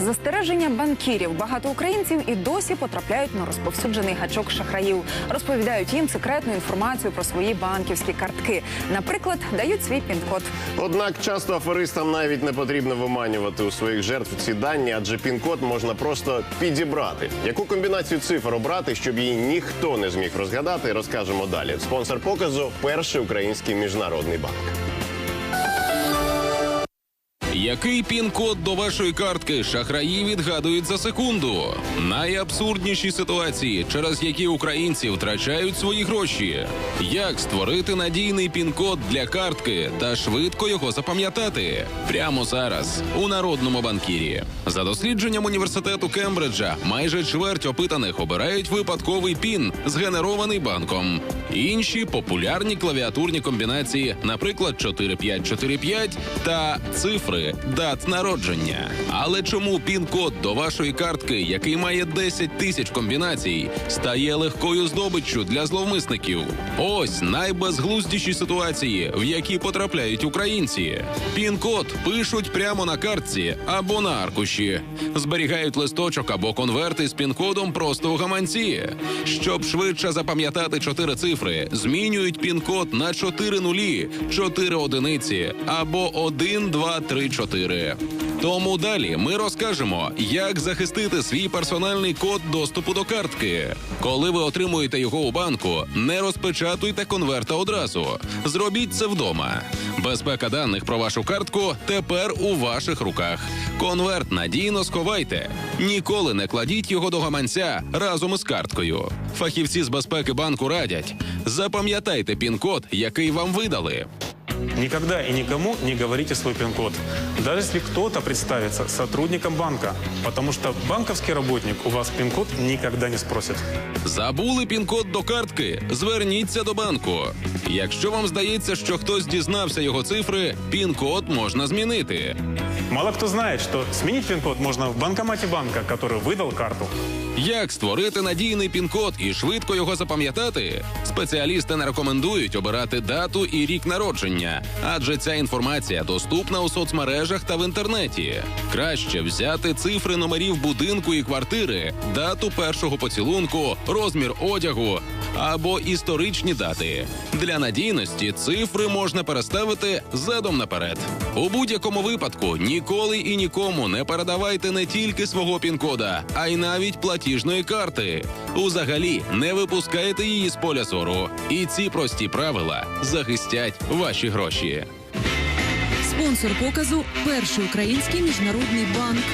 Застереження банкірів, багато українців і досі потрапляють на розповсюджений гачок шахраїв. Розповідають їм секретну інформацію про свої банківські картки. Наприклад, дають свій пін-код. Однак часто аферистам навіть не потрібно виманювати у своїх жертв ці дані, адже пін-код можна просто підібрати. Яку комбінацію цифр обрати, щоб її ніхто не зміг розгадати, розкажемо далі. Спонсор показу перший український міжнародний банк. Який пін-код до вашої картки шахраї відгадують за секунду? Найабсурдніші ситуації, через які українці втрачають свої гроші. Як створити надійний пін-код для картки та швидко його запам'ятати? Прямо зараз у народному банкірі. За дослідженням університету Кембриджа, майже чверть опитаних обирають випадковий пін, згенерований банком. Інші популярні клавіатурні комбінації, наприклад, 4545 та цифри дат народження. Але чому пін-код до вашої картки, який має 10 тисяч комбінацій, стає легкою здобиччю для зловмисників? Ось найбезглуздіші ситуації, в які потрапляють українці. Пін-код пишуть прямо на картці або на аркуші, зберігають листочок або конверти з пін-кодом просто в гаманці. Щоб швидше запам'ятати чотири цифри, змінюють пін-код на 4 нулі, 4 одиниці або 1, 2, 3, 4. Тому далі ми розкажемо, як захистити свій персональний код доступу до картки. Коли ви отримуєте його у банку, не розпечатуйте конверта одразу. Зробіть це вдома. Безпека даних про вашу картку тепер у ваших руках. Конверт надійно сховайте. Ніколи не кладіть його до гаманця разом із карткою. Фахівці з безпеки банку радять: запам'ятайте пін-код, який вам видали. Никогда и никому не говорите свой пин-код. Даже если кто-то представится сотрудником банка. Потому что банковский работник у вас пин-код никогда не спросит. Забули пін-код до картки? Зверніться до банку. Якщо вам здається, що хтось дізнався його цифри, пін-код можна змінити. Мало кто знает, что сменить пин-код можно в банкомате банка, который выдал карту. Як створити надійний пін-код і швидко його запам'ятати? Спеціалісти не рекомендують обирати дату і рік народження, адже ця інформація доступна у соцмережах та в інтернеті. Краще взяти цифри номерів будинку і квартири, дату першого поцілунку, розмір одягу або історичні дати. Для надійності цифри можна переставити задом наперед. У будь-якому випадку ніколи і нікому не передавайте не тільки свого пін-кода, а й навіть платіжної карти. Узагалі не випускайте її з поля зору. І ці прості правила захистять ваші гроші. Спонсор показу перший український міжнародний банк.